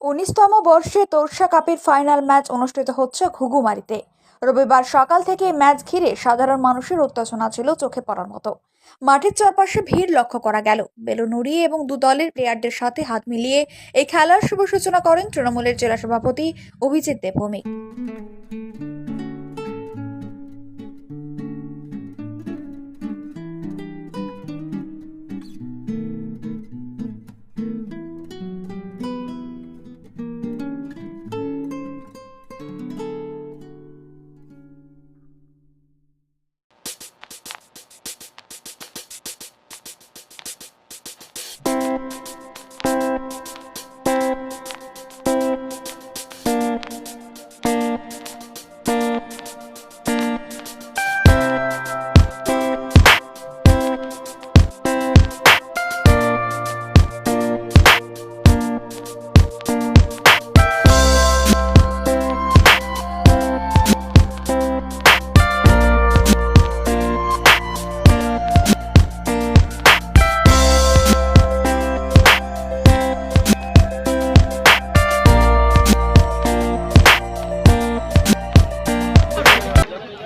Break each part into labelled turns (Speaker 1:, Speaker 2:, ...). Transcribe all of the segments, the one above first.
Speaker 1: উনিশতম বর্ষে তোরসা কাপের ফাইনাল ম্যাচ অনুষ্ঠিত হচ্ছে ঘুঘুমারিতে। রবিবার সকাল থেকে ম্যাচ ঘিরে সাধারণ মানুষের উত্তেজনা ছিল চোখে পড়ার মতো। মাঠের চারপাশে ভিড় লক্ষ্য করা গেল। বেলুন উড়িয়ে এবং দু দলের প্লেয়ারদের সাথে হাত মিলিয়ে এই খেলার শুভ সূচনা করেন তৃণমূলের জেলা সভাপতি অভিজিৎ দেবভৌমিক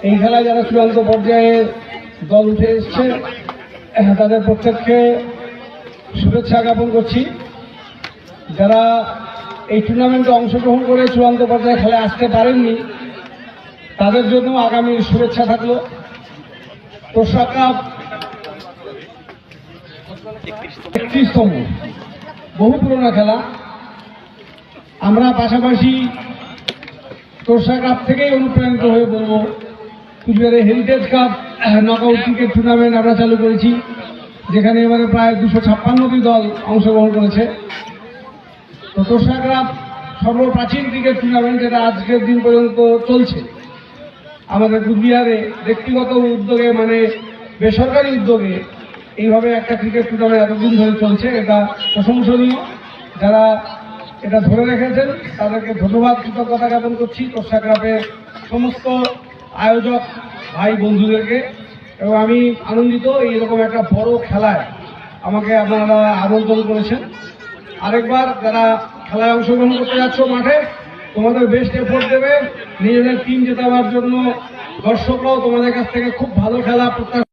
Speaker 2: এই খেলায় যারা চূড়ান্ত পর্যায়ে দল উঠে এসছে তাদের প্রত্যেককে শুভেচ্ছা জ্ঞাপন করছি। যারা এই টুর্নামেন্টে অংশগ্রহণ করে চূড়ান্ত পর্যায়ে খেলায় আসতে পারেননি, তাদের জন্য আগামী শুভেচ্ছা থাকল। তোষা কাপ একত্রিশতম বহু পুরোনো খেলা। আমরা পাশাপাশি তোরসা কাপ থেকেই অনুপ্রাণিত হয়ে বলব কুচবিহারে heritage cup knockout cricket tournament আমরা চালু করেছি, যেখানে এবারে প্রায় দুশো ছাপ্পান্নটি দল অংশগ্রহণ করেছে। তো কাপ সর্বপ্রাচীন ক্রিকেট টুর্নামেন্ট যেটা আজকের দিন পর্যন্ত চলছে। আমাদের কুচবিহারে ব্যক্তিগত উদ্যোগে মানে বেসরকারি উদ্যোগে এইভাবে একটা ক্রিকেট টুর্নামেন্ট এতদিন ধরে চলছে, এটা প্রশংসনীয়। যারা এটা ধরে রেখেছেন, তাদেরকে ধন্যবাদ, কৃতজ্ঞতা জ্ঞাপন করছি তোষা ক্লাবের সমস্ত আয়োজক ভাই বন্ধুদেরকে এবং আমি আনন্দিত, এইরকম একটা বড় খেলায় আমাকে আপনারা আমন্ত্রণ করেছেন। আরেকবার যারা খেলায় অংশগ্রহণ করতে যাচ্ছ মাঠে, তোমাদের বেস্ট এফোর্ট দেবে। নিজেদের টিম জেতাবার জন্য দর্শকরাও তোমাদের কাছ থেকে খুব ভালো খেলা প্রত্যাশা